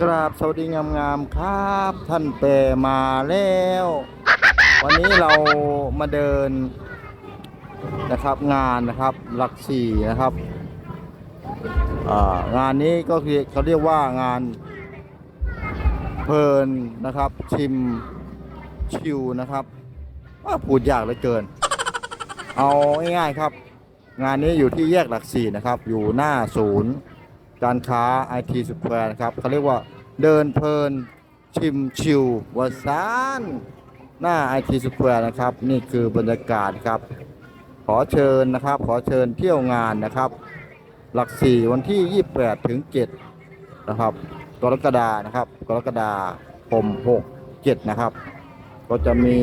กราบสวัสดีงามๆครับ ท่านเปมาแล้ว วันนี้เรามาเดินนะครับงานนะครับหลักสี่นะครับงานนี้ก็คือเขาเรียกว่างานเพลินนะครับชิมชิวนะครับว่าพูดยากเหลือเกิน เอาง่ายๆครับ งานนี้อยู่ที่แยกหลักสี่นะครับ อยู่หน้าศูนย์ การค้าไอทีสแควร์นะครับเขาเรียกว่าเดินเพลินชิมชิววสานหน้าไอทีสแควร์นะครับ นี่คือบรรยากาศครับ ขอเชิญนะครับ ขอเชิญเที่ยวงานนะครับ หลักสี่วันที่ 28 ถึง 7 นะครับ กรกฎานะครับ กรกฎาคม6 7 นะครับ ก็จะมี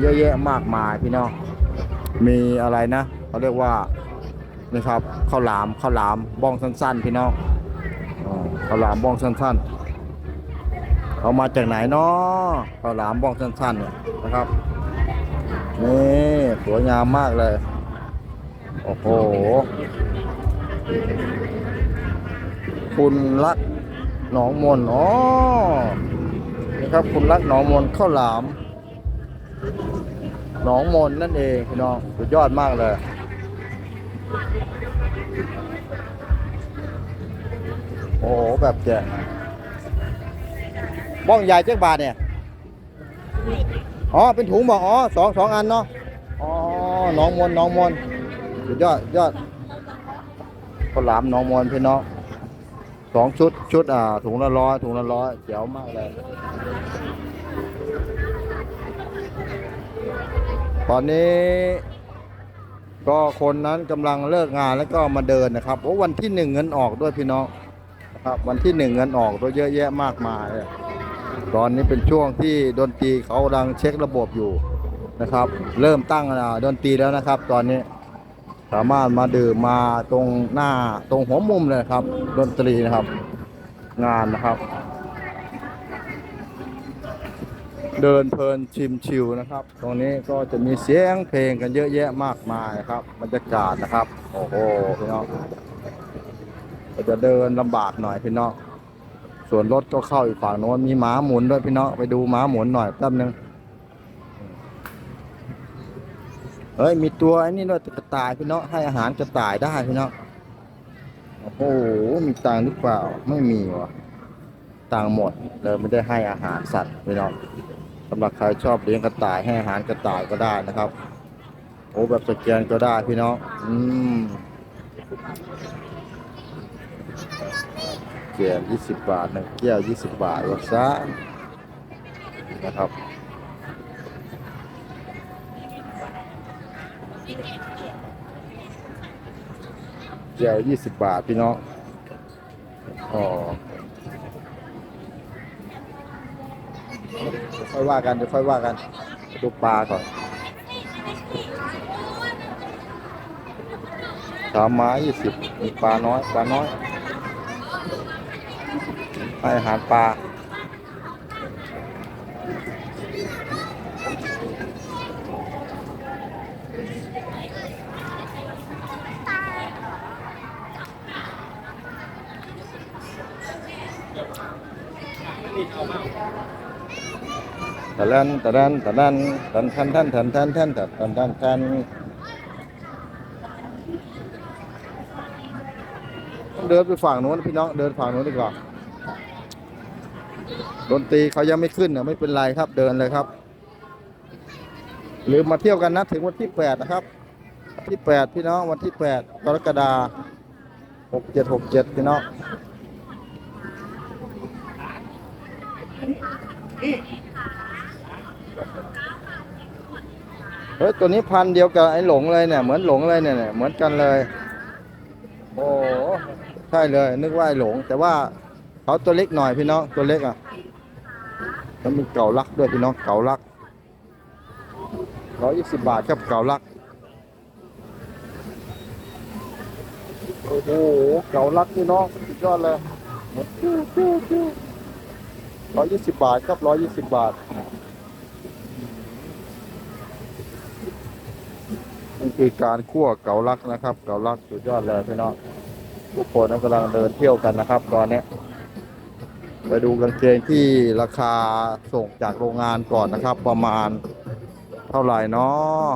เยอะแยะมากมายพี่น้องมีอะไรนะเขาเรียกว่านี่ครับข้าวหลามข้าวหลามบ้องสั้นๆพี่น้อง ข้าวหลามบ้องสั้นๆเอามาจากไหนเนาะข้าวหลามบ้องสั้นๆเนี่ยนะครับนี่สวยงามมากเลย โอ้โห คุณรักหนองมนอ๋อนี่ครับ คุณรักหนองมนข้าวหลาม หนองมนนั่นเองพี่น้อง สุดยอดมากเลย แบบแจกบ้องใหญ่เจ๊กบาทเนี่ย อ๋อ เป็นถุงบอกอ๋อสองสองอันเนาะ อ๋อหนองมนหนองมนสุดยอดยอดข้าวหลามหนองมนพี่น้องสองชุด ชุดอ่าถุงละร้อยถุงละร้อยเจ๋วมากเลย ตอนนี้ก็คนนั้นกำลังเลิกงานแล้วก็มาเดินนะครับโอ้วันที่หนึ่งเงินออกด้วยพี่น้อง ครับวันที่หนึ่งเงินออกด้วเยอะแยะมากมาย ตอนนี้เป็นช่วงที่ดนตรีเขากำลังเช็คระบบอยู่นะครับ เริ่มตั้งดนตรีแล้วนะครับ ตอนนี้สามารถมาดื่มมาตรงหน้าตรงหัวมุมเลยครับ ดนตรีนะครับ งานนะครับ เดินเพลินชิมชิวนะครับ ตรงนี้ก็จะมีเสียงเพลงกันเยอะแยะมากมายครับบรรยากาศนะครับ โอ้โหพี่น้อง ก็จะเดินลำบากหน่อยพี่น้องส่วนรถก็เข้าอีกฝั่งโน้นมีหมาหมุนด้วยพี่น้องไปดูหมาหมุนหน่อยแป๊บนึงเฮ้ยมีตัวไอ้นี่ด้วยกระต่ายพี่น้องให้อาหารกระต่ายได้พี่น้องโอ้โหมีตังหรือเปล่าไม่มีวะตังหมดเลยไม่ได้ให้อาหารสัตว์พี่น้องสำหรับใครชอบเลี้ยงกระต่ายให้อาหารกระต่ายก็ได้นะครับ โอ้แบบสแกนก็ได้พี่น้องอืม แก้วยี่สิบบาทหนึ่งแก้วยี่สิบบาทวักซะนะครับแก้วยี่สิบบาทพี่น้องอ๋อค่อยว่ากันเดี๋ยวค่อยว่ากันดูปลาก่อนสามไม้ยี่สิบมีปลาน้อย ปลาน้อย ให้อาหารปลาตะลันตะลันตะลันตันทันทันทันทันทันทันทันทันทันเดินไปฝั่งโน้นพี่น้องเดินฝั่งโน้นดีกว่า ดนตรีเขายังไม่ขึ้นนะไม่เป็นไรครับเดินเลยครับลืมมาเที่ยวกันนะถึงวันที่แปดนะครับที่แปดพี่น้องวันที่แปดกรกฎาหกเจ็ดหกเจ็ดพี่น้องเฮ้ยตัวนี้พันเดียวกับไอ้หลงเลยเนี่ยเหมือนหลงเลยเนี่ยเนี่ยเหมือนกันเลย โอ้ใช่เลย นึกว่าไอ้หลง แต่ว่า เขาตัวเล็กหน่อยพี่น้องตัวเล็กอะแล้วมีเก่าลักด้วยพี่น้องเก่าลักร้อยยี่สิบบาทครับเก่าลักโอ้โหเก่าลักพี่น้องสุดยอดเลยร้อยยี่สิบบาทครับร้อยยี่สิบบาทนี่คือการคั่วเกาลักนะครับ เกาลักสุดยอดเลยพี่น้องทุกคนกำลังเดินเที่ยวกันนะครับ ตอนนี้ ไปดูกางเกงที่ราคาส่งจากโรงงานก่อนนะครับ ประมาณเท่าไหร่เนาะ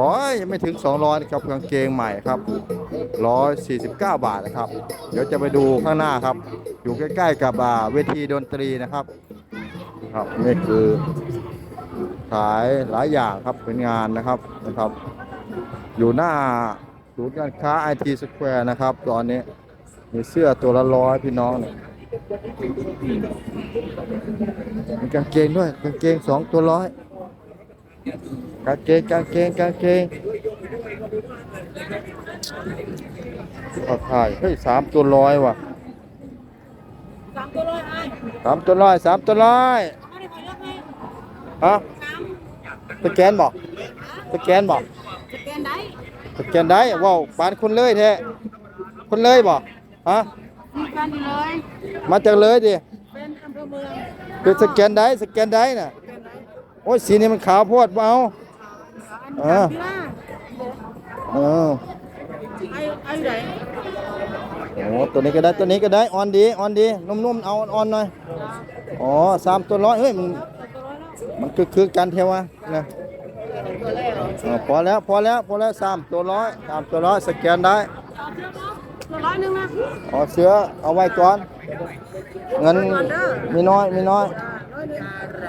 ร้อยยังไม่ถึง 200นะครับกางเกงใหม่ครับ 149 บาทนะครับ เดี๋ยวจะไปดูข้างหน้าครับ อยู่ใกล้ ๆ กับเวทีดนตรีนะครับ ครับนี่คือขายหลายอย่างครับเป็นงานนะครับนะครับ อยู่หน้าศูนย์การค้าไอทีสแควร์นะครับ ตอนนี้มีเสื้อตัวละร้อยพี่น้องเนี่ย มีกางเกงด้วยกางเกงสองตัวร้อยกางเกงกางเกงกางเกงขอถ่ายเฮ้ยสามตัวร้อยว่ะสามตัวร้อยไอ้สามตัวร้อยสามตัวร้อยไม่ได้ขอเลือกให้ฮะสามสแกนบอกสแกนบอกสแกนได้สแกนได้ว้าวปานคนเลยแท้คนเลยบอกฮะมี การดีเลยมาจากเลยดิเป็นอำเภอเมืองคือสแกนได้สแกนได้น่ะโอ้ยสีนี้มันขาวโพดเปล่าอันนี้ที่ล่าเออไอ้ไอ้ไหนโอ้ตัวนี้ก็ได้ตัวนี้ก็ได้ออนดีออนดีนุ่มๆเอาออนๆหน่อยอ๋อสามตัวร้อยเฮ้ยมันตัวร้อยแล้วมันคือคือกันเทวะนะตัวแรกเหรอเออพอแล้วพอแล้วพอแล้วสามตัวร้อยสามตัวร้อยสแกนได้ เอาเชือกเนาะตัวร้อยหนึ่งนะอ๋อเสือเอาไว้ก่อนเงินมีน้อยมีน้อยร้อยหนึ่ง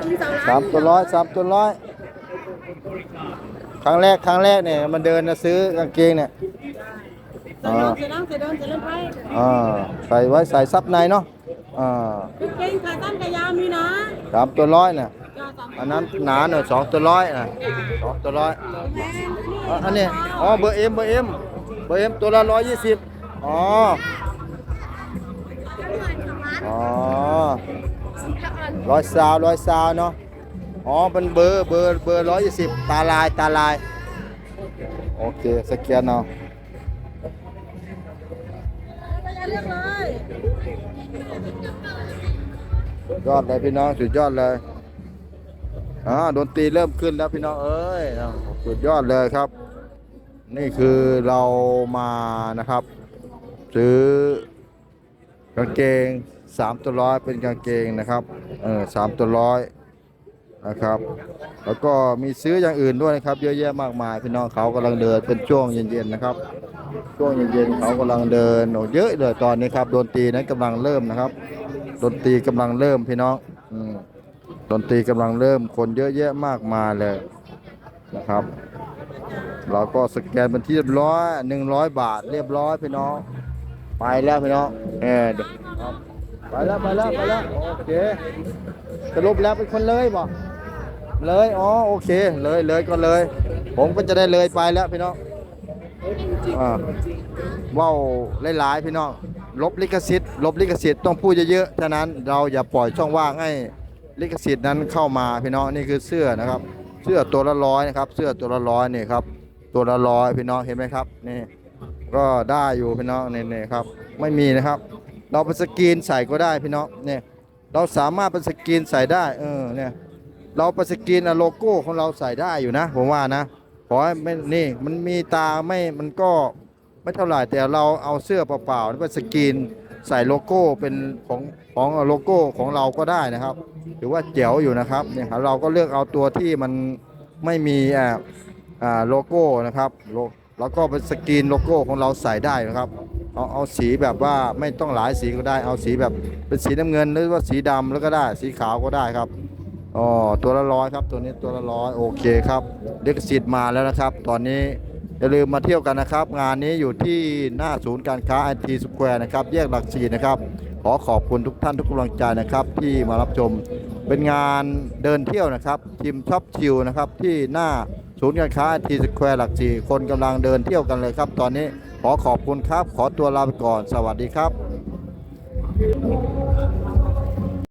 มีสองล้านสามตัวร้อยสามตัวร้อยครั้งแรกครั้งแรกเนี่ยมันเดินมาซื้อกางเกงเนี่ยเสร็จแล้วเสร็จแล้วเสร็จแล้วเสร็จแล้วไปอ่าใส่ไว้ใส่ซับในเนาะอ่าเป็นเกงขาสั้นขายาวมีนะสามตัวร้อยเนี่ยจ้าสามอันนั้นหนาหน่อยสองตัวร้อยนะสองตัวร้อยแพงอะอันนี้อ๋อเบอร์เอ็มเบอร์เอ็มเบอร์เอ็มตัวละร้อยยี่สิบ อ๋อ อ๋อร้อยซาวร้อยซาวเนาะ อ๋อเป็นเบอร์เบอร์เบอร์ร้อยยี่สิบตาลายตาลาย โอเคสแกนเอาเลือกเลยสุดยอดเลยพี่น้องสุดยอดเลยอ่าดนตรีเริ่มขึ้นแล้วพี่น้องเอ้ยสุดยอดเลยครับ นี่คือเรามานะครับ ซื้อกางเกงสามตัวร้อยเป็นกางเกงนะครับเออสามตัวร้อยนะครับ แล้วก็มีซื้ออย่างอื่นด้วยนะครับ เยอะแยะมากมายพี่น้องเขากำลังเดินเป็นช่วงเย็นๆนะครับ ช่วงเย็นๆเขากำลังเดินโอ้เยอะเลยตอนนี้ครับดนตรีนั้นกำลังเริ่มนะครับดนตรีกำลังเริ่มพี่น้องอืมดนตรีกำลังเริ่มคนเยอะแยะมากมายเลยนะครับเราก็สแกนเป็นที่เรียบร้อยหนึ่งร้อยบาทเรียบร้อยพี่น้อง ไปแล้วพี่น้องเออเดี๋ยวครับไปแล้วไปแล้วไปแล้วโอเคสรุปแล้วเป็นคนเลยบ่เลยอ๋อโอเคเลยเลยก็เลย ผมก็จะได้เลยไปแล้วพี่น้องอ่าว้าวหลายๆพี่น้องลบลิขสิทธิ์ลบลิขสิทธิ์ต้องพูดเยอะๆฉะนั้นเราอย่าปล่อยช่องว่างให้ลิขสิทธิ์นั้นเข้ามาพี่น้องนี่คือเสื้อนะครับ เสื้อตัวละร้อยนะครับ เสื้อตัวละร้อยนี่ครับ ตัวละร้อยพี่น้องเห็นไหมครับนี่ ก็ได้อยู่พี่น้องนี่นครับไม่มีนะครับ เราเป็นสกรีนใส่ก็ได้พี่น้องเนี่ยเราสามารถเป็นสกรีนใส่ได้เออเนี่ยเราเป็นสกรีนโลโก้ของเราใส่ได้อยู่นะ ผมว่านะขอให้ไม่นี่มันมีตาไม่มันก็ไม่เท่าไหร่แต่เราเอาเสื้อเปล่าๆเป็นสกรีนใส่โลโก้เป็นของของโลโก้ของเราก็ได้นะครับถือว่าเจ๋วอยู่นะครับเนี่ยครับเราก็เลือกเอาตัวที่มันไม่มีอ่าอ่าโลโก้นะครับโล แล้วก็เป็นสกรีนโลโก้ของเราใส่ได้นะครับเอาเอาสีแบบว่าไม่ต้องหลายสีก็ได้ เอาสีแบบเป็นสีน้ำเงินหรือว่าสีดำแล้วก็ได้ สีขาวก็ได้ครับอ๋อตัวละร้อยครับ ตัวนี้ตัวละร้อยโอเคครับเด็กสิทธิ์มาแล้วนะครับ ตอนนี้อย่าลืมมาเที่ยวกันนะครับ งานนี้อยู่ที่หน้าศูนย์การค้าไอทีสแควร์นะครับ แยกหลักสี่นะครับ ขอขอบคุณทุกท่านทุกกำลังใจนะครับ ที่มารับชมเป็นงานเดินเที่ยวนะครับทีมช็อปชิลนะครับที่หน้า ศูนย์การค้าทีสแควร์หลักสี่คนกำลังเดินเที่ยวกันเลยครับตอนนี้ขอขอบคุณครับ ขอตัวลาไปก่อน สวัสดีครับ